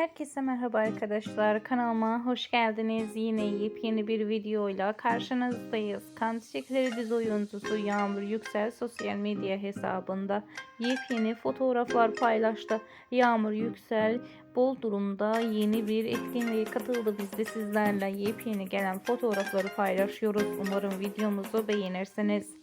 Herkese merhaba arkadaşlar. Kanalıma hoş geldiniz. Yine yepyeni bir videoyla karşınızdayız. Kan Çiçekleri dizi oyuncusu Yağmur Yüksel sosyal medya hesabında yepyeni fotoğraflar paylaştı. Yağmur Yüksel bol durumda yeni bir etkinliğe katıldı. Biz de sizlerle yepyeni gelen fotoğrafları paylaşıyoruz. Umarım videomuzu beğenirsiniz.